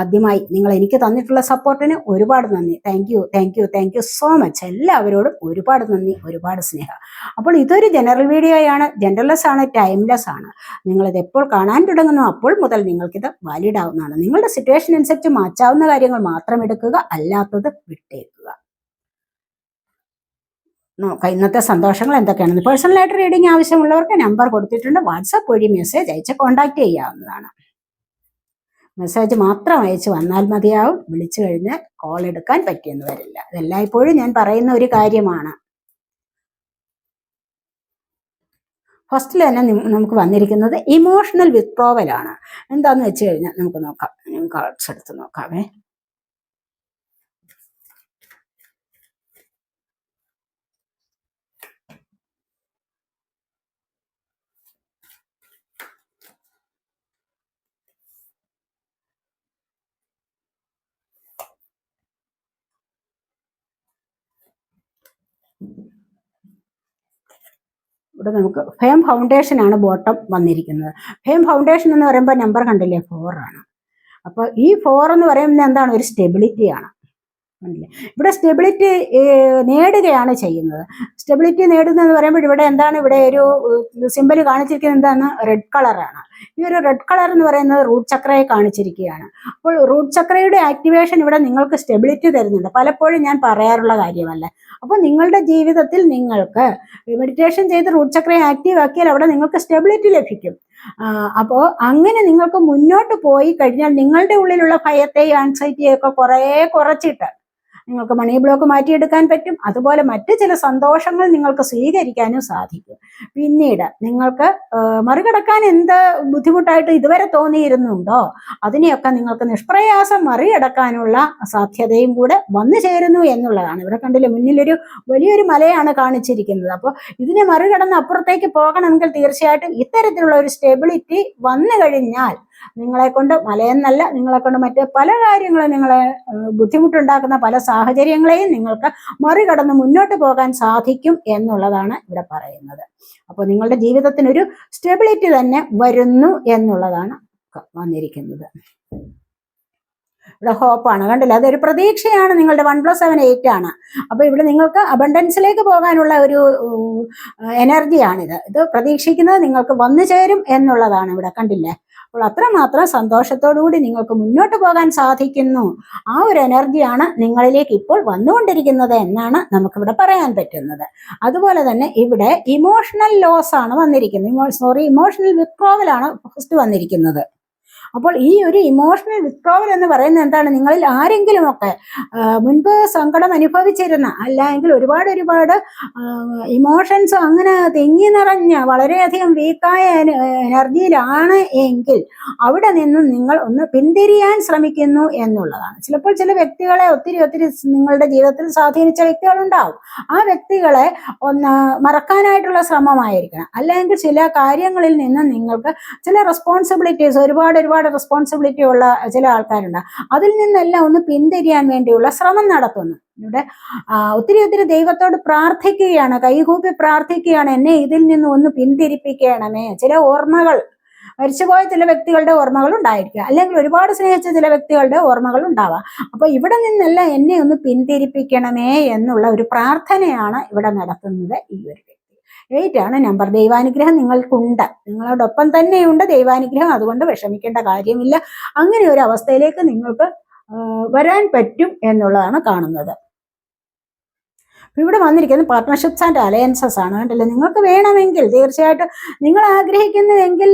ആദ്യമായി നിങ്ങൾ എനിക്ക് തന്നിട്ടുള്ള സപ്പോർട്ടിന് ഒരുപാട് നന്ദി. Thank you thank you thank you so much എല്ലാവരോടും ഒരുപാട് നന്ദി ഒരുപാട് സ്നേഹം. അപ്പോൾ ഇതൊരു ജനറൽ വീഡിയോയാണ് ജനറൽലെസ് ആണ് ടൈംലെസ് ആണ്. നിങ്ങളിത് എപ്പോൾ കാണാൻ തുടങ്ങുന്നു അപ്പോൾ മുതൽ നിങ്ങൾക്കിത് വാലിഡ് ആവുന്നതാണ്. നിങ്ങളുടെ സിറ്റുവേഷൻ അനുസരിച്ച് മാറ്റാവുന്ന കാര്യങ്ങൾ മാത്രം എടുക്കുക അല്ലാത്തത് വിട്ടേക്കുക. നോക്കാം ഇന്നത്തെ സന്തോഷങ്ങൾ എന്തൊക്കെയാണെന്ന് പേഴ്സണലായിട്ട് റീഡിംഗ് ആവശ്യമുള്ളവർക്ക് നമ്പർ കൊടുത്തിട്ടുണ്ട്. വാട്സാപ്പ് വഴി മെസ്സേജ് അയച്ച് കോൺടാക്ട് ചെയ്യാവുന്നതാണ്. മെസ്സേജ് മാത്രം അയച്ചു വന്നാൽ മതിയാവും. വിളിച്ചു കഴിഞ്ഞാൽ കോൾ എടുക്കാൻ പറ്റിയെന്ന് വരില്ല. ഇതെല്ലായ്പ്പോഴും ഞാൻ പറയുന്ന ഒരു കാര്യമാണ്. ഫസ്റ്റിൽ തന്നെ നമുക്ക് വന്നിരിക്കുന്നത് ഇമോഷണൽ വിത്രോവലാണ് എന്താന്ന് വെച്ച് കഴിഞ്ഞാൽ നമുക്ക് നോക്കാം. കാർഡ്സ് എടുത്ത് നോക്കാവേ. ഇവിടെ നമുക്ക് ഫെയിം ഫൗണ്ടേഷൻ ആണ് ബോട്ടം വന്നിരിക്കുന്നത്. ഫെയിം ഫൗണ്ടേഷൻ എന്ന് പറയുമ്പോൾ നമ്പർ കണ്ടില്ലേ? ഫോർ ആണ്. അപ്പോൾ ഈ ഫോർ എന്ന് പറയുന്നത് എന്താണ്? ഒരു സ്റ്റെബിലിറ്റി ആണ്. കണ്ടില്ലേ? ഇവിടെ സ്റ്റെബിലിറ്റി നേടുകയാണ് ചെയ്യുന്നത്. സ്റ്റെബിലിറ്റി നേടുന്നതെന്ന് പറയുമ്പോൾ ഇവിടെ എന്താണ്? ഇവിടെ ഒരു സിമ്പൽ കാണിച്ചിരിക്കുന്നത് എന്താണ്? റെഡ് കളറാണ് ഈ ഒരു റെഡ് കളർ എന്ന് പറയുന്നത് റൂട്ട് ചക്രയെ കാണിച്ചിരിക്കുകയാണ്. അപ്പോൾ റൂട്ട് ചക്രയുടെ ആക്ടിവേഷൻ ഇവിടെ നിങ്ങൾക്ക് സ്റ്റെബിലിറ്റി തരുന്നുണ്ട്. പലപ്പോഴും ഞാൻ പറയാറുള്ള കാര്യമല്ല. അപ്പോൾ നിങ്ങളുടെ ജീവിതത്തിൽ നിങ്ങൾക്ക് മെഡിറ്റേഷൻ ചെയ്ത് റൂട്ട് ചക്രയെ ആക്റ്റീവ് ആക്കിയാൽ അവിടെ നിങ്ങൾക്ക് സ്റ്റെബിലിറ്റി ലഭിക്കും. അപ്പോൾ അങ്ങനെ നിങ്ങൾക്ക് മുന്നോട്ട് പോയി കഴിഞ്ഞാൽ നിങ്ങളുടെ ഉള്ളിലുള്ള ഭയത്തെയും ആൻസൈറ്റിയെയും ഒക്കെ കുറേ കുറച്ചിട്ട് നിങ്ങൾക്ക് മണി ബ്ലോക്ക് മാറ്റിയെടുക്കാൻ പറ്റും. അതുപോലെ മറ്റു ചില സന്തോഷങ്ങൾ നിങ്ങൾക്ക് സ്വീകരിക്കാനും സാധിക്കും. പിന്നീട് നിങ്ങൾക്ക് മറികടക്കാൻ എന്ത് ബുദ്ധിമുട്ടായിട്ട് ഇതുവരെ തോന്നിയിരുന്നുണ്ടോ? അതിനെയൊക്കെ നിങ്ങൾക്ക് നിഷ്പ്രയാസം മറികടക്കാനുള്ള സാധ്യതയും കൂടെ വന്നു ചേരുന്നു എന്നുള്ളതാണ്. ഇവിടെ കണ്ടില്ലേ മുന്നിലൊരു വലിയൊരു മലയാണ് കാണിച്ചിരിക്കുന്നത്. അപ്പോൾ ഇതിനെ മറികടന്ന് അപ്പുറത്തേക്ക് പോകണമെങ്കിൽ തീർച്ചയായിട്ടും ഇത്തരത്തിലുള്ള ഒരു സ്റ്റെബിലിറ്റി വന്നു കഴിഞ്ഞാൽ നിങ്ങളെ കൊണ്ട് മലയെന്നല്ല നിങ്ങളെ കൊണ്ട് മറ്റ് പല കാര്യങ്ങളും നിങ്ങളെ ബുദ്ധിമുട്ടുണ്ടാക്കുന്ന പല സാഹചര്യങ്ങളെയും നിങ്ങൾക്ക് മറികടന്ന് മുന്നോട്ട് പോകാൻ സാധിക്കും എന്നുള്ളതാണ് ഇവിടെ പറയുന്നത്. അപ്പോൾ നിങ്ങളുടെ ജീവിതത്തിനൊരു സ്റ്റെബിലിറ്റി തന്നെ വരുന്നു എന്നുള്ളതാണ് വന്നിരിക്കുന്നത്. ഇവിടെ ഹോപ്പാണ്. കണ്ടില്ല? അതൊരു പ്രതീക്ഷയാണ്. നിങ്ങളുടെ വൺ പ്ലസ് സെവൻ എയ്റ്റ് ആണ്. അപ്പോൾ ഇവിടെ നിങ്ങൾക്ക് അബണ്ടൻസിലേക്ക് പോകാനുള്ള ഒരു എനർജിയാണിത്. ഇത് പ്രതീക്ഷിക്കുന്നത് നിങ്ങൾക്ക് വന്നു ചേരും എന്നുള്ളതാണ് ഇവിടെ കണ്ടില്ലേ? അപ്പോൾ അത്രമാത്രം സന്തോഷത്തോടുകൂടി നിങ്ങൾക്ക് മുന്നോട്ട് പോകാൻ സാധിക്കുന്നു. ആ ഒരു എനർജിയാണ് നിങ്ങളിലേക്ക് ഇപ്പോൾ വന്നുകൊണ്ടിരിക്കുന്നത് എന്നാണ് നമുക്കിവിടെ പറയാൻ പറ്റുന്നത്. അതുപോലെ തന്നെ ഇവിടെ ഇമോഷണൽ ലോസ് ആണ് വന്നിരിക്കുന്നത് സോറി ഇമോഷണൽ വിക്രോവലാണ് ഫസ്റ്റ് വന്നിരിക്കുന്നത്. അപ്പോൾ ഈ ഒരു ഇമോഷണൽ വിത്ഡ്രോവൽ എന്ന് പറയുന്നത് എന്താണ്? നിങ്ങളിൽ ആരെങ്കിലുമൊക്കെ ഒക്കെ മുൻപ് സങ്കടം അനുഭവിച്ചിരുന്ന അല്ലെങ്കിൽ ഒരുപാട് ഒരുപാട് ഇമോഷൻസ് അങ്ങനെ തിങ്ങി നിറഞ്ഞ വളരെയധികം വീക്കായ എനർജിയിലാണ് എങ്കിൽ അവിടെ നിന്നും നിങ്ങൾ ഒന്ന് പിന്തിരിയാൻ ശ്രമിക്കുന്നു എന്നുള്ളതാണ്. ചിലപ്പോൾ ചില വ്യക്തികളെ ഒത്തിരി ഒത്തിരി നിങ്ങളുടെ ജീവിതത്തിൽ സ്വാധീനിച്ച വ്യക്തികളുണ്ടാവും. ആ വ്യക്തികളെ ഒന്ന് മറക്കാനായിട്ടുള്ള ശ്രമമായിരിക്കണം. അല്ലെങ്കിൽ ചില കാര്യങ്ങളിൽ നിന്ന് നിങ്ങൾക്ക് ചില റെസ്പോൺസിബിലിറ്റീസ് ഒരുപാട് ഒരുപാട് റെസ്പോൺസിബിലിറ്റി ഉള്ള ചില ആൾക്കാരുണ്ട്. അതിൽ നിന്നെല്ലാം ഒന്ന് പിന്തിരിയാൻ വേണ്ടിയുള്ള ശ്രമം നടത്തുന്നു. ഇവിടെ ഒത്തിരി ഒത്തിരി ദൈവത്തോട് പ്രാർത്ഥിക്കുകയാണ് കൈകൂപ്പി പ്രാർത്ഥിക്കുകയാണ് എന്നെ ഇതിൽ നിന്ന് ഒന്ന് പിന്തിരിപ്പിക്കണമേ. ചില ഓർമ്മകൾ മരിച്ചുപോയ ചില വ്യക്തികളുടെ ഓർമ്മകൾ ഉണ്ടായിരിക്കുക അല്ലെങ്കിൽ ഒരുപാട് സ്നേഹിച്ച ചില വ്യക്തികളുടെ ഓർമ്മകൾ ഉണ്ടാവാം. അപ്പൊ ഇവിടെ നിന്നെല്ലാം എന്നെ ഒന്ന് പിന്തിരിപ്പിക്കണമേ എന്നുള്ള ഒരു പ്രാർത്ഥനയാണ് ഇവിടെ നടത്തുന്നത് ഈ ഒരു എയ്റ്റ് ആണ് നമ്പർ ദൈവാനുഗ്രഹം നിങ്ങൾക്കുണ്ട്. നിങ്ങളോടൊപ്പം തന്നെയുണ്ട് ദൈവാനുഗ്രഹം അതുകൊണ്ട് വിഷമിക്കേണ്ട കാര്യമില്ല. അങ്ങനെ ഒരു അവസ്ഥയിലേക്ക് നിങ്ങൾക്ക് വരാൻ പറ്റും എന്നുള്ളതാണ് കാണുന്നത്. അപ്പൊ ഇവിടെ വന്നിരിക്കുന്നത് പാർട്ട്ണർഷിപ്സ് ആൻഡ് അലയൻസസ് ആണ് കണ്ടല്ലേ? നിങ്ങൾക്ക് വേണമെങ്കിൽ തീർച്ചയായിട്ടും നിങ്ങൾ ആഗ്രഹിക്കുന്നുവെങ്കിൽ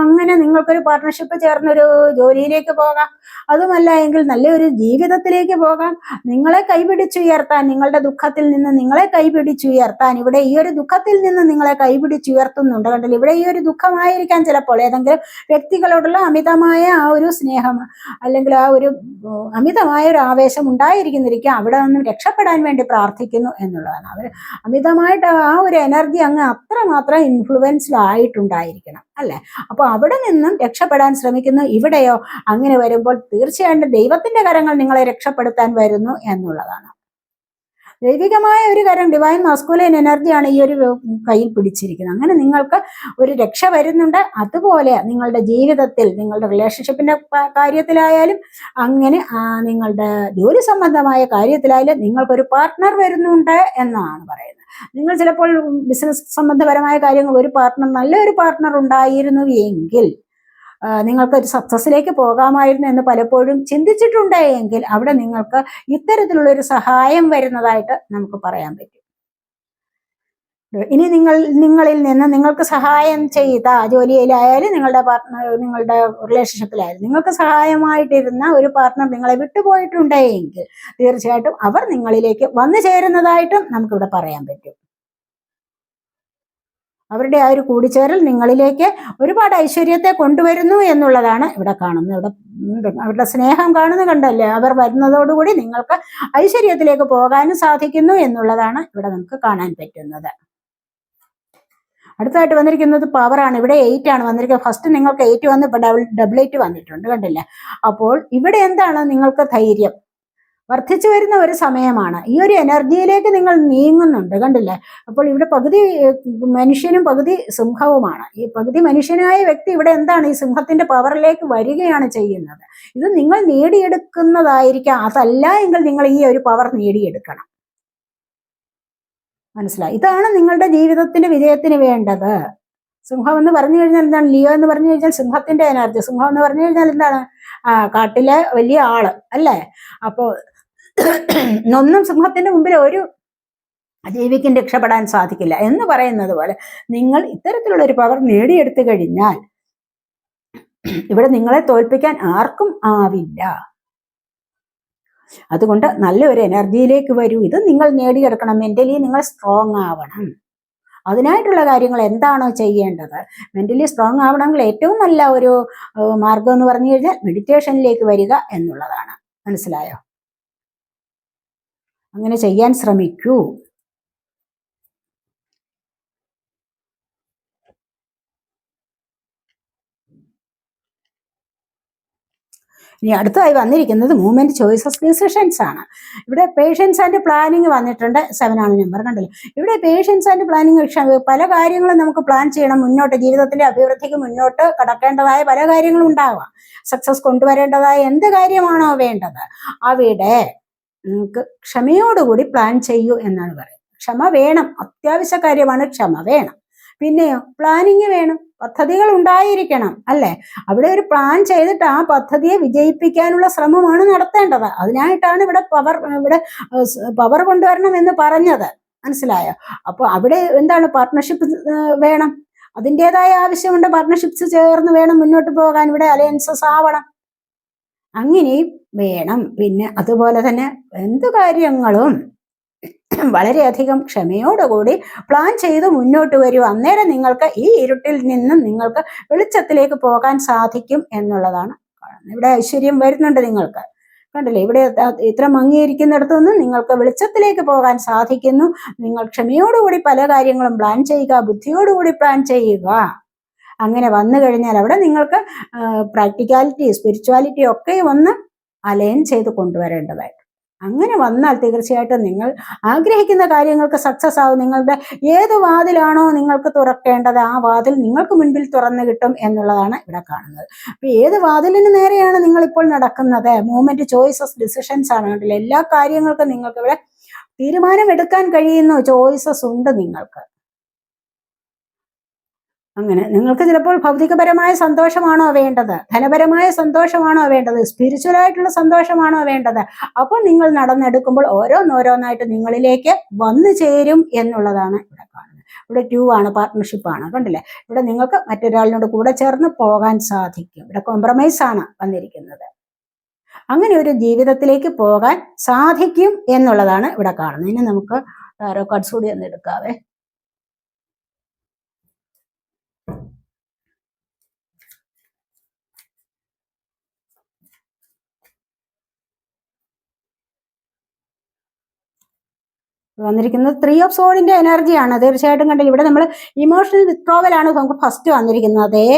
അങ്ങനെ നിങ്ങൾക്കൊരു പാർട്ട്ണർഷിപ്പ് ചേർന്നൊരു ജോലിയിലേക്ക് പോകാം. അതുമല്ല എങ്കിൽ നല്ലൊരു ജീവിതത്തിലേക്ക് പോകാം. നിങ്ങളെ കൈപിടിച്ചുയർത്താൻ നിങ്ങളുടെ ദുഃഖത്തിൽ നിന്ന് നിങ്ങളെ കൈപിടിച്ചുയർത്താൻ ഇവിടെ ഈ ഒരു ദുഃഖത്തിൽ നിന്ന് നിങ്ങളെ കൈപിടിച്ചുയർത്തുന്നുണ്ട് കണ്ടല്ലോ? ഇവിടെ ഈ ഒരു ദുഃഖമായിരിക്കാം ചിലപ്പോൾ ഏതെങ്കിലും വ്യക്തികളോടുള്ള അമിതമായ ആ ഒരു സ്നേഹം അല്ലെങ്കിൽ ആ ഒരു അമിതമായ ഒരു ആവേശം ഉണ്ടായിരിക്കുന്നിരിക്കാം. അവിടെ നിന്നും രക്ഷപ്പെടാൻ വേണ്ടി പ്രാർത്ഥിക്കുന്നു. സാധിക്കുന്നു എന്നുള്ളതാണ്. അവർ അമിതമായിട്ട് ആ ഒരു എനർജി അങ്ങ് അത്രമാത്രം ഇൻഫ്ലുവൻസ്ഡ് ആയിട്ടുണ്ടായിരിക്കണം അല്ലേ? അപ്പോൾ അവിടെ നിന്നും രക്ഷപ്പെടാൻ ശ്രമിക്കുന്നു ഇവിടെയോ? അങ്ങനെ വരുമ്പോൾ തീർച്ചയായിട്ടും ദൈവത്തിന്റെ കരങ്ങൾ നിങ്ങളെ രക്ഷപ്പെടുത്താൻ വരുന്നു എന്നുള്ളതാണ്. ദൈവികമായ ഒരു കാര്യം ഡിവൈൻ മസ്കുലൈൻ എനർജിയാണ് ഈ ഒരു കയ്യിൽ പിടിച്ചിരിക്കുന്നത്. അങ്ങനെ നിങ്ങൾക്ക് ഒരു രക്ഷ വരുന്നുണ്ട്. അതുപോലെ നിങ്ങളുടെ ജീവിതത്തിൽ നിങ്ങളുടെ റിലേഷൻഷിപ്പിന്റെ കാര്യത്തിലായാലും അങ്ങനെ നിങ്ങളുടെ ജോലി സംബന്ധമായ കാര്യത്തിലായാലും നിങ്ങൾക്കൊരു പാർട്ട്ണർ വരുന്നുണ്ട് എന്നാണ് പറയുന്നത്. നിങ്ങൾ ചിലപ്പോൾ ബിസിനസ് സംബന്ധപരമായ കാര്യങ്ങൾ ഒരു പാർട്ട്ണർ നല്ലൊരു പാർട്ട്ണർ ഉണ്ടായിരുന്നു എങ്കിൽ ആ, നിങ്ങൾക്ക് ഒരു സക്സസിലേക്ക് പോകാമായിരുന്നു എന്ന് പലപ്പോഴും ചിന്തിച്ചിട്ടുണ്ട് എങ്കിൽ അവിടെ നിങ്ങൾക്ക് ഇത്തരത്തിലുള്ള ഒരു സഹായം വരുന്നതായിട്ട് നമുക്ക് പറയാൻ പറ്റും. ഇനി നിങ്ങൾ നിങ്ങളിൽ നിന്ന് നിങ്ങൾക്ക് സഹായം ചെയ്ത ജോലിയിലായാലും നിങ്ങളുടെ പാർട്ട്ണർ നിങ്ങളുടെ റിലേഷൻഷിപ്പിലായാലും നിങ്ങൾക്ക് സഹായമായിട്ടിരുന്ന ഒരു പാർട്ട്ണർ നിങ്ങളെ വിട്ടുപോയിട്ടുണ്ടെങ്കിൽ തീർച്ചയായിട്ടും അവർ നിങ്ങളിലേക്ക് വന്നു ചേരുന്നതായിട്ടും നമുക്കിവിടെ പറയാൻ പറ്റും. അവരുടെ ആ ഒരു കൂടിച്ചേരൽ നിങ്ങളിലേക്ക് ഒരുപാട് ഐശ്വര്യത്തെ കൊണ്ടുവരുന്നു എന്നുള്ളതാണ് ഇവിടെ കാണുന്നത്. ഇവിടെ അവരുടെ സ്നേഹം കാണുന്ന കണ്ടല്ലേ? അവർ വരുന്നതോടുകൂടി നിങ്ങൾക്ക് ഐശ്വര്യത്തിലേക്ക് പോകാനും സാധിക്കുന്നു എന്നുള്ളതാണ് ഇവിടെ നമുക്ക് കാണാൻ പറ്റുന്നത്. അടുത്തായിട്ട് വന്നിരിക്കുന്നത് പവറാണ് ഇവിടെ എയ്റ്റ് ആണ് വന്നിരിക്കുന്നത്. ഫസ്റ്റ് നിങ്ങൾക്ക് എയ്റ്റ് വന്ന് ഇപ്പൊ ഡബിൾ ഡബിൾ എയ്റ്റ് വന്നിട്ടുണ്ട് കണ്ടില്ലേ? അപ്പോൾ ഇവിടെ എന്താണ് നിങ്ങൾക്ക് ധൈര്യം? വർദ്ധിച്ചു വരുന്ന ഒരു സമയമാണ്. ഈ ഒരു എനർജിയിലേക്ക് നിങ്ങൾ നീങ്ങുന്നുണ്ട് കണ്ടില്ലേ? അപ്പോൾ ഇവിടെ പകുതി മനുഷ്യനും പകുതി സിംഹവുമാണ്. ഈ പകുതി മനുഷ്യനായ വ്യക്തി ഇവിടെ എന്താണ്? ഈ സിംഹത്തിന്റെ പവറിലേക്ക് വരികയാണ് ചെയ്യുന്നത്. ഇത് നിങ്ങൾ നേടിയെടുക്കുന്നതായിരിക്കാം. അതല്ല എങ്കിൽ നിങ്ങൾ ഈ ഒരു പവർ നേടിയെടുക്കണം. മനസ്സിലായി? ഇതാണ് നിങ്ങളുടെ ജീവിതത്തിന്റെ വിജയത്തിന് വേണ്ടത്. സിംഹം എന്ന് പറഞ്ഞു കഴിഞ്ഞാൽ എന്താണ്? ലിയോ എന്ന് പറഞ്ഞു കഴിഞ്ഞാൽ സിംഹത്തിന്റെ എനർജി. സിംഹം എന്ന് പറഞ്ഞു കഴിഞ്ഞാൽ എന്താണ്? കാട്ടിലെ വലിയ ആൾ അല്ലേ? അപ്പോൾ ഒന്നും സിംഹത്തിന്റെ മുമ്പിൽ ഒരു ജീവിക്കും രക്ഷപ്പെടാൻ സാധിക്കില്ല എന്ന് പറയുന്നത് പോലെ നിങ്ങൾ ഇത്തരത്തിലുള്ള ഒരു പവർ നേടിയെടുത്തു കഴിഞ്ഞാൽ ഇവിടെ നിങ്ങളെ തോൽപ്പിക്കാൻ ആർക്കും ആവില്ല. അതുകൊണ്ട് നല്ലൊരു എനർജിയിലേക്ക് വരൂ. ഇത് നിങ്ങൾ നേടിയെടുക്കണം. മെന്റലി നിങ്ങൾ സ്ട്രോങ് ആവണം. അതിനായിട്ടുള്ള കാര്യങ്ങൾ എന്താണോ ചെയ്യേണ്ടത്? മെന്റലി സ്ട്രോങ് ആവണമെങ്കിൽ ഏറ്റവും നല്ല ഒരു മാർഗം എന്ന് പറഞ്ഞു കഴിഞ്ഞാൽ മെഡിറ്റേഷനിലേക്ക് വരിക എന്നുള്ളതാണ്. മനസ്സിലായോ? അങ്ങനെ ചെയ്യാൻ ശ്രമിക്കൂ. ഇനി അടുത്തതായി വന്നിരിക്കുന്നത് മൂവ്മെന്റ് ചോയ്സസ് ഡിസിഷൻസ് ആണ്. ഇവിടെ പേഷ്യൻസ് ആൻഡ് പ്ലാനിങ് വന്നിട്ടുണ്ട്. സെവൻ ആണ് നമ്പർ കണ്ടല്ലോ? ഇവിടെ പേഷ്യൻസ് ആൻഡ് പ്ലാനിങ് പല കാര്യങ്ങളും നമുക്ക് പ്ലാൻ ചെയ്യണം. മുന്നോട്ട് ജീവിതത്തിന്റെ അഭിവൃദ്ധിക്ക് മുന്നോട്ട് കടക്കേണ്ടതായ പല കാര്യങ്ങളും ഉണ്ടാവാം. സക്സസ് കൊണ്ടുവരേണ്ടതായ എന്ത് കാര്യമാണോ വേണ്ടത്? അവിടെ നിങ്ങൾക്ക് ക്ഷമയോടുകൂടി പ്ലാൻ ചെയ്യൂ എന്നാണ് പറയുന്നത്. ക്ഷമ വേണം അത്യാവശ്യ കാര്യമാണ് ക്ഷമ വേണം. പിന്നെയോ പ്ലാനിങ് വേണം പദ്ധതികൾ ഉണ്ടായിരിക്കണം അല്ലെ? അവിടെ ഒരു പ്ലാൻ ചെയ്തിട്ട് ആ പദ്ധതിയെ വിജയിപ്പിക്കാനുള്ള ശ്രമമാണ് നടത്തേണ്ടത്. അതിനായിട്ടാണ് ഇവിടെ പവർ ഇവിടെ പവർ കൊണ്ടുവരണം എന്ന് പറഞ്ഞത്. മനസ്സിലായോ? അപ്പൊ അവിടെ എന്താണ് പാർട്ട്ണർഷിപ്പ് വേണം? അതിന്റെതായ ആവശ്യമുണ്ട് പാർട്ട്ണർഷിപ്സ് ചേർന്ന് വേണം മുന്നോട്ട് പോകാൻ. ഇവിടെ അലയൻസസ് ആവണം. അങ്ങനെയും വേണം. പിന്നെ അതുപോലെ തന്നെ എന്ത് കാര്യങ്ങളും വളരെയധികം ക്ഷമയോടുകൂടി പ്ലാൻ ചെയ്ത് മുന്നോട്ട് വരൂ. അന്നേരം നിങ്ങൾക്ക് ഈ ഇരുട്ടിൽ നിന്നും നിങ്ങൾക്ക് വെളിച്ചത്തിലേക്ക് പോകാൻ സാധിക്കും എന്നുള്ളതാണ് ഇവിടെ ഐശ്വര്യം വരുന്നുണ്ട് നിങ്ങൾക്ക്. കണ്ടില്ലേ? ഇവിടെ ഇത്ര മങ്ങിയിരിക്കുന്നിടത്തു നിന്ന് നിങ്ങൾക്ക് വെളിച്ചത്തിലേക്ക് പോകാൻ സാധിക്കുന്നു. നിങ്ങൾ ക്ഷമയോടുകൂടി പല കാര്യങ്ങളും പ്ലാൻ ചെയ്യുക ബുദ്ധിയോടുകൂടി പ്ലാൻ ചെയ്യുക. അങ്ങനെ വന്നു കഴിഞ്ഞാൽ അവിടെ നിങ്ങൾക്ക് പ്രാക്ടിക്കാലിറ്റി സ്പിരിച്വാലിറ്റി ഒക്കെ ഒന്ന് അലയൻ ചെയ്ത് കൊണ്ടുവരേണ്ടതായിട്ട്. അങ്ങനെ വന്നാൽ തീർച്ചയായിട്ടും നിങ്ങൾ ആഗ്രഹിക്കുന്ന കാര്യങ്ങൾക്ക് സക്സസ് ആവും. നിങ്ങളുടെ ഏത് വാതിലാണോ നിങ്ങൾക്ക് തുറക്കേണ്ടത് ആ വാതിൽ നിങ്ങൾക്ക് മുൻപിൽ തുറന്നു കിട്ടും എന്നുള്ളതാണ് ഇവിടെ കാണുന്നത്. അപ്പൊ ഏത് വാതിലിന് നേരെയാണ് നിങ്ങൾ ഇപ്പോൾ നടക്കുന്നത്? മൂവ്മെന്റ് ചോയ്സസ് ഡിസിഷൻസ് ആണ്. എല്ലാ കാര്യങ്ങൾക്കും നിങ്ങൾക്ക് ഇവിടെ തീരുമാനമെടുക്കാൻ കഴിയുന്ന ചോയ്സസ് ഉണ്ട് നിങ്ങൾക്ക്. അങ്ങനെ നിങ്ങൾക്ക് ചിലപ്പോൾ ഭൗതികപരമായ സന്തോഷമാണോ വേണ്ടത്? ധനപരമായ സന്തോഷമാണോ വേണ്ടത്? സ്പിരിച്വൽ ആയിട്ടുള്ള സന്തോഷമാണോ വേണ്ടത്? അപ്പോൾ നിങ്ങൾ നടന്നെടുക്കുമ്പോൾ ഓരോന്നോരോന്നായിട്ട് നിങ്ങളിലേക്ക് വന്നു ചേരും എന്നുള്ളതാണ് ഇവിടെ കാണുന്നത്. ഇവിടെ ട്യൂ ആണ് പാർട്ട്ണർഷിപ്പ് ആണ്. കണ്ടില്ലേ? ഇവിടെ നിങ്ങൾക്ക് മറ്റൊരാളിനോട് കൂടെ ചേർന്ന് പോകാൻ സാധിക്കും. ഇവിടെ കോംപ്രമൈസ് ആണ് വന്നിരിക്കുന്നത്. അങ്ങനെ ഒരു ജീവിതത്തിലേക്ക് പോകാൻ സാധിക്കും എന്നുള്ളതാണ് ഇവിടെ കാണുന്നത്. ഇനി നമുക്ക് ടാരോ കാർഡ്സ് കൂടി ഒന്ന് എടുക്കാവേ. വന്നിരിക്കുന്നത് ത്രീ ഓഫ് സോഡിന്റെ എനർജിയാണ് തീർച്ചയായിട്ടും കണ്ടില്ല ഇവിടെ നമ്മൾ ഇമോഷണൽ വിത്രോവലാണ് നമുക്ക് ഫസ്റ്റ് വന്നിരിക്കുന്നത്. അതേ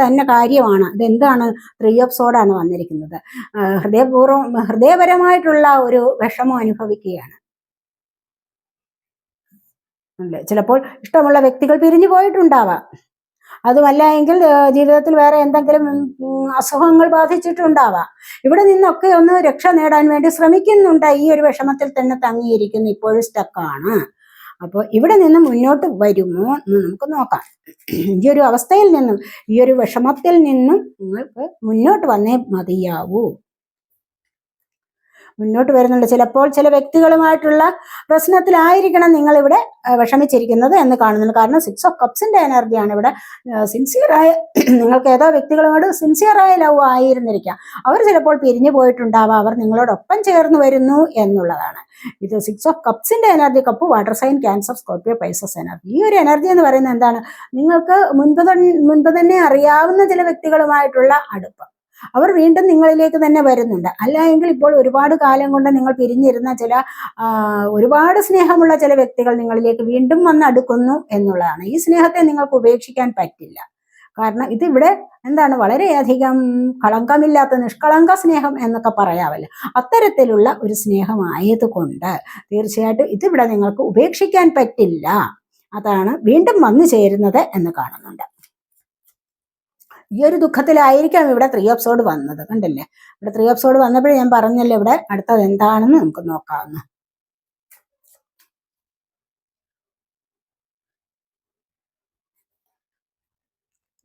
തന്നെ കാര്യമാണ്. ഇതെന്താണ്? ത്രീ ഓഫ് സോഡാണ് വന്നിരിക്കുന്നത്. ഹൃദയപൂർവം ഹൃദയപരമായിട്ടുള്ള ഒരു വിഷമം അനുഭവിക്കുകയാണ്. ചിലപ്പോൾ ഇഷ്ടമുള്ള വ്യക്തികൾ പിരിഞ്ഞു പോയിട്ടുണ്ടാവാം. അതുമല്ല എങ്കിൽ ജീവിതത്തിൽ വേറെ എന്തെങ്കിലും അസുഖങ്ങൾ ബാധിച്ചിട്ടുണ്ടാവാം. ഇവിടെ നിന്നൊക്കെ ഒന്ന് രക്ഷ നേടാൻ വേണ്ടി ശ്രമിക്കുന്നുണ്ട്. ഈ ഒരു വിഷമത്തിൽ തന്നെ തങ്ങിയിരിക്കുന്നു. ഇപ്പോഴും സ്റ്റക്കാണ്. അപ്പോൾ ഇവിടെ നിന്ന് മുന്നോട്ട് വരുമോ എന്ന് നമുക്ക് നോക്കാം. ഈ ഒരു അവസ്ഥയിൽ നിന്നും ഈ ഒരു വിഷമത്തിൽ നിന്നും നിങ്ങൾക്ക് മുന്നോട്ട് വന്നേ മതിയാവൂ. മുന്നോട്ട് വരുന്നുണ്ട്. ചിലപ്പോൾ ചില വ്യക്തികളുമായിട്ടുള്ള പ്രശ്നത്തിലായിരിക്കണം നിങ്ങൾ ഇവിടെ വിഷമിച്ചിരിക്കുന്നത് എന്ന് കാണുന്നുണ്ട് കാരണം സിക്സ് ഓഫ് കപ്സിന്റെ എനർജിയാണ് ഇവിടെ. സിൻസിയറായ നിങ്ങൾക്ക് ഏതോ വ്യക്തികളുമായിട്ട് സിൻസിയറായ ലവ് ആയിരുന്നിരിക്കാം. അവർ ചിലപ്പോൾ പിരിഞ്ഞു പോയിട്ടുണ്ടാവാം. അവർ നിങ്ങളോടൊപ്പം ചേർന്ന് വരുന്നു എന്നുള്ളതാണ്. ഇത് six of കപ്സിന്റെ energy cup water sign cancer Scorpio Pisces energy ഈ ഒരു എനർജി എന്ന് പറയുന്നത് എന്താണ്? നിങ്ങൾക്ക് മുൻപ് മുൻപ് തന്നെ അറിയാവുന്ന ചില വ്യക്തികളുമായിട്ടുള്ള അടുപ്പം. അവർ വീണ്ടും നിങ്ങളിലേക്ക് തന്നെ വരുന്നുണ്ട്. അല്ല എങ്കിൽ ഇപ്പോൾ ഒരുപാട് കാലം കൊണ്ട് നിങ്ങൾ പിരിഞ്ഞിരുന്ന ചില ഒരുപാട് സ്നേഹമുള്ള ചില വ്യക്തികൾ നിങ്ങളിലേക്ക് വീണ്ടും വന്ന് അടുക്കുന്നു എന്നുള്ളതാണ്. ഈ സ്നേഹത്തെ നിങ്ങൾക്ക് ഉപേക്ഷിക്കാൻ പറ്റില്ല. കാരണം ഇതിവിടെ എന്താണ് വളരെയധികം കളങ്കമില്ലാത്ത നിഷ്കളങ്ക സ്നേഹം എന്നൊക്കെ പറയാമല്ലോ അത്തരത്തിലുള്ള ഒരു സ്നേഹമായതുകൊണ്ട് തീർച്ചയായിട്ടും ഇതിവിടെ നിങ്ങൾക്ക് ഉപേക്ഷിക്കാൻ പറ്റില്ല. അതാണ് വീണ്ടും വന്നു ചേരുന്നത് എന്ന് കാണുന്നുണ്ട്. ഈ ഒരു ദുഃഖത്തിലായിരിക്കാം ഇവിടെ ത്രീ എപ്പിസോഡ് വന്നത് കണ്ടില്ലേ? ഇവിടെ ത്രീ എപ്പിസോഡ് വന്നപ്പോഴേ ഞാൻ പറഞ്ഞല്ലോ ഇവിടെ അടുത്തത് എന്താണെന്ന് നമുക്ക് നോക്കാവുന്ന.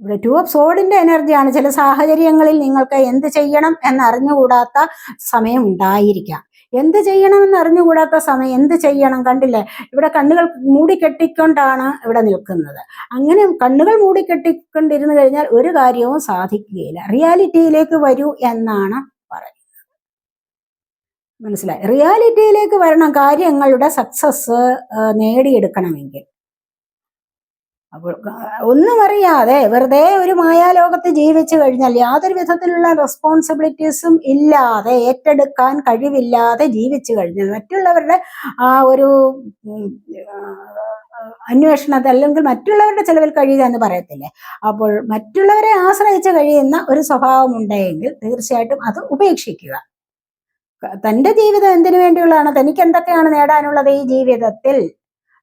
ഇവിടെ ടു ഓഫ് സോഡിന്റെ എനർജിയാണ് ചില സാഹചര്യങ്ങളിൽ നിങ്ങൾക്ക് എന്ത് ചെയ്യണം എന്നറിഞ്ഞുകൂടാത്ത സമയം ഉണ്ടായിരിക്കാം. എന്ത് ചെയ്യണമെന്ന് അറിഞ്ഞുകൂടാത്ത സമയം എന്ത് ചെയ്യണം കണ്ടില്ലേ? ഇവിടെ കണ്ണുകൾ മൂടിക്കെട്ടിക്കൊണ്ടാണ് ഇവിടെ നിൽക്കുന്നത്. അങ്ങനെ കണ്ണുകൾ മൂടിക്കെട്ടിക്കൊണ്ടിരുന്നു കഴിഞ്ഞാൽ ഒരു കാര്യവും സാധിക്കുകയില്ല. റിയാലിറ്റിയിലേക്ക് വരൂ എന്നാണ് പറയുന്നത്. മനസ്സിലായി? റിയാലിറ്റിയിലേക്ക് വരണം കാര്യങ്ങളുടെ സക്സസ് നേടിയെടുക്കണമെങ്കിൽ. അപ്പോൾ ഒന്നും അറിയാതെ വെറുതെ ഒരു മായാലോകത്ത് ജീവിച്ചു കഴിഞ്ഞാൽ യാതൊരു വിധത്തിലുള്ള റെസ്പോൺസിബിലിറ്റീസും ഇല്ലാതെ ഏറ്റെടുക്കാൻ കഴിവില്ലാതെ ജീവിച്ചു കഴിഞ്ഞാൽ മറ്റുള്ളവരുടെ ആ ഒരു അന്വേഷണത്തിൽ അന്വേഷണത്തെ അല്ലെങ്കിൽ മറ്റുള്ളവരുടെ ചെലവിൽ കഴിയുക എന്ന് പറയത്തില്ലേ? അപ്പോൾ മറ്റുള്ളവരെ ആശ്രയിച്ച് കഴിയുന്ന ഒരു സ്വഭാവം ഉണ്ടെങ്കിൽ തീർച്ചയായിട്ടും അത് ഉപേക്ഷിക്കുക. തന്റെ ജീവിതം എന്തിനു വേണ്ടിയുള്ളതാണ്? തനിക്ക് എന്തൊക്കെയാണ് നേടാനുള്ളത് ഈ ജീവിതത്തിൽ?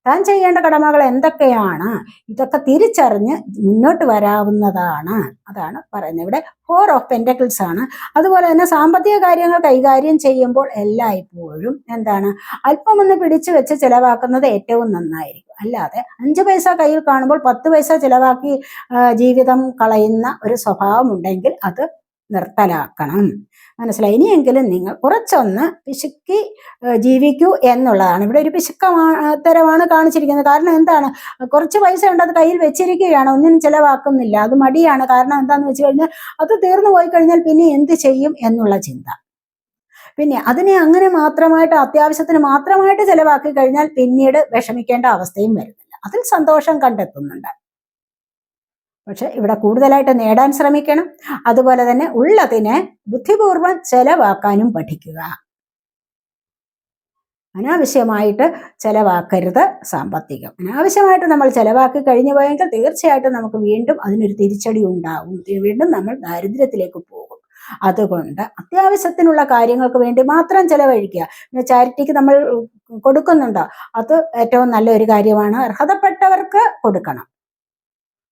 താൻ ചെയ്യേണ്ട കടമകൾ എന്തൊക്കെയാണ്? ഇതൊക്കെ തിരിച്ചറിഞ്ഞ് മുന്നോട്ട് വരാവുന്നതാണ്. അതാണ് പറയുന്നത്. ഇവിടെ ഫോർ ഓഫ് പെന്റക്കിൾസ് ആണ്. അതുപോലെ തന്നെ സാമ്പത്തിക കാര്യങ്ങൾ കൈകാര്യം ചെയ്യുമ്പോൾ എല്ലായ്പ്പോഴും എന്താണ്? അല്പമൊന്ന് പിടിച്ചു വെച്ച് ചിലവാക്കുന്നത് ഏറ്റവും നന്നായിരിക്കും. അല്ലാതെ അഞ്ച് പൈസ കയ്യിൽ കാണുമ്പോൾ പത്ത് പൈസ ചിലവാക്കി ജീവിതം കളയുന്ന ഒരു സ്വഭാവം ഉണ്ടെങ്കിൽ അത് നിർത്തലാക്കണം. മനസ്സിലായി? ഇനിയെങ്കിലും നിങ്ങൾ കുറച്ചൊന്ന് പിശുക്കി ജീവിക്കൂ എന്നുള്ളതാണ്. ഇവിടെ ഒരു പിശുക്കമാണ് തരമാണ് കാണിച്ചിരിക്കുന്നത്. കാരണം എന്താണ്? കുറച്ച് പൈസ ഉണ്ട് അത് കയ്യിൽ വെച്ചിരിക്കുകയാണ്. ഒന്നിനും ചിലവാക്കുന്നില്ല. അത് മടിയാണ്. കാരണം എന്താണെന്ന് വെച്ച് കഴിഞ്ഞാൽ അത് തീർന്നു പോയി കഴിഞ്ഞാൽ പിന്നെ എന്ത് ചെയ്യും എന്നുള്ള ചിന്ത. പിന്നെ അതിനെ അങ്ങനെ മാത്രമായിട്ട് അത്യാവശ്യത്തിന് മാത്രമായിട്ട് ചിലവാക്കി കഴിഞ്ഞാൽ പിന്നീട് വിഷമിക്കേണ്ട അവസ്ഥയും വരുന്നില്ല. അതിൽ സന്തോഷം കണ്ടെത്തുന്നുണ്ട്. പക്ഷെ ഇവിടെ കൂടുതലായിട്ട് നേടാൻ ശ്രമിക്കണം. അതുപോലെ തന്നെ ഉള്ളതിനെ ബുദ്ധിപൂർവം ചെലവാക്കാനും പഠിക്കുക. അനാവശ്യമായിട്ട് ചെലവാക്കരുത് സാമ്പത്തികം. അനാവശ്യമായിട്ട് നമ്മൾ ചെലവാക്കി കഴിഞ്ഞു പോയെങ്കിൽ തീർച്ചയായിട്ടും നമുക്ക് വീണ്ടും അതിനൊരു തിരിച്ചടി ഉണ്ടാവും. വീണ്ടും നമ്മൾ ദാരിദ്ര്യത്തിലേക്ക് പോകും. അതുകൊണ്ട് അത്യാവശ്യത്തിനുള്ള കാര്യങ്ങൾക്ക് വേണ്ടി മാത്രം ചെലവഴിക്കുക. പിന്നെ ചാരിറ്റിക്ക് നമ്മൾ കൊടുക്കുന്നുണ്ടോ? അത് ഏറ്റവും നല്ലൊരു കാര്യമാണ്. അർഹതപ്പെട്ടവർക്ക് കൊടുക്കണം.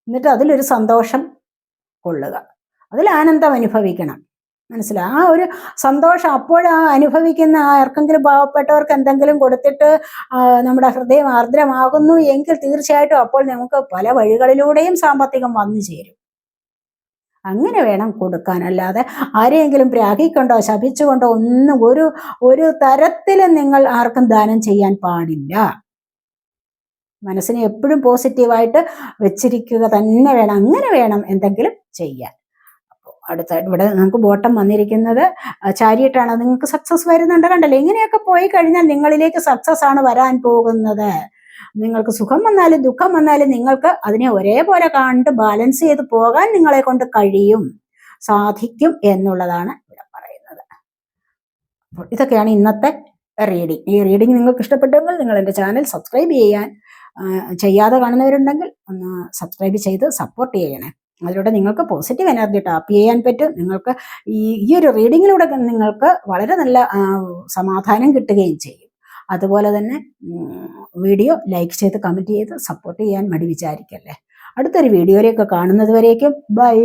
എന്നിട്ട് അതിലൊരു സന്തോഷം കൊള്ളുക. അതിൽ ആനന്ദം അനുഭവിക്കണം. മനസ്സിലായി ആ ഒരു സന്തോഷം അപ്പോൾ ആ അനുഭവിക്കുന്ന ആർക്കെങ്കിലും പാവപ്പെട്ടവർക്ക് എന്തെങ്കിലും കൊടുത്തിട്ട് നമ്മുടെ ഹൃദയം ആർദ്രമാകുന്നു എങ്കിൽ തീർച്ചയായിട്ടും അപ്പോൾ നമുക്ക് പല വഴികളിലൂടെയും സാമ്പത്തികം വന്നു ചേരും. അങ്ങനെ വേണം കൊടുക്കാൻ. അല്ലാതെ ആരെയെങ്കിലും പ്രാഗിക്കൊണ്ടോ ശപിച്ചുകൊണ്ടോ ഒന്നും ഒരു ഒരു തരത്തിലും നിങ്ങൾ ആർക്കും ദാനം ചെയ്യാൻ പാടില്ല. മനസ്സിനെ എപ്പോഴും പോസിറ്റീവായിട്ട് വെച്ചിരിക്കുക തന്നെ വേണം അങ്ങനെ വേണം എന്തെങ്കിലും ചെയ്യാൻ. അടുത്ത ഇവിടെ നമുക്ക് ബോട്ടം വന്നിരിക്കുന്നത് ചാരിയിട്ടാണ്. നിങ്ങൾക്ക് സക്സസ് വരുന്നുണ്ട് കണ്ടല്ലേ? ഇങ്ങനെയൊക്കെ പോയി കഴിഞ്ഞാൽ നിങ്ങളിലേക്ക് സക്സസ് ആണ് വരാൻ പോകുന്നത്. നിങ്ങൾക്ക് സുഖം വന്നാലും ദുഃഖം വന്നാലും നിങ്ങൾക്ക് അതിനെ ഒരേപോലെ കണ്ട് ബാലൻസ് ചെയ്ത് പോകാൻ നിങ്ങളെ കൊണ്ട് കഴിയും സാധിക്കും എന്നുള്ളതാണ് ഇവിടെ പറയുന്നത്. അപ്പോൾ ഇതൊക്കെയാണ് ഇന്നത്തെ റീഡിങ് ഈ റീഡിങ് നിങ്ങൾക്ക് ഇഷ്ടപ്പെട്ടെങ്കിൽ നിങ്ങൾ എന്റെ ചാനൽ സബ്സ്ക്രൈബ് ചെയ്യാൻ ചെയ്യാതെ കാണുന്നവരുണ്ടെങ്കിൽ ഒന്ന് സബ്സ്ക്രൈബ് ചെയ്ത് സപ്പോർട്ട് ചെയ്യണേ. അതിലൂടെ നിങ്ങൾക്ക് പോസിറ്റീവ് എനർജി ടാപ്പ് ചെയ്യാൻ പറ്റും. നിങ്ങൾക്ക് ഈ ഈ ഒരു റീഡിങ്ങിലൂടെ നിങ്ങൾക്ക് വളരെ നല്ല സമാധാനം കിട്ടുകയും ചെയ്യും. അതുപോലെ തന്നെ വീഡിയോ ലൈക്ക് ചെയ്ത് കമന്റ് ചെയ്ത് സപ്പോർട്ട് ചെയ്യാൻ മടി വിചാരിക്കല്ലേ. അടുത്തൊരു വീഡിയോയിലേക്ക് കാണുന്നത് വരേക്കും. ബൈ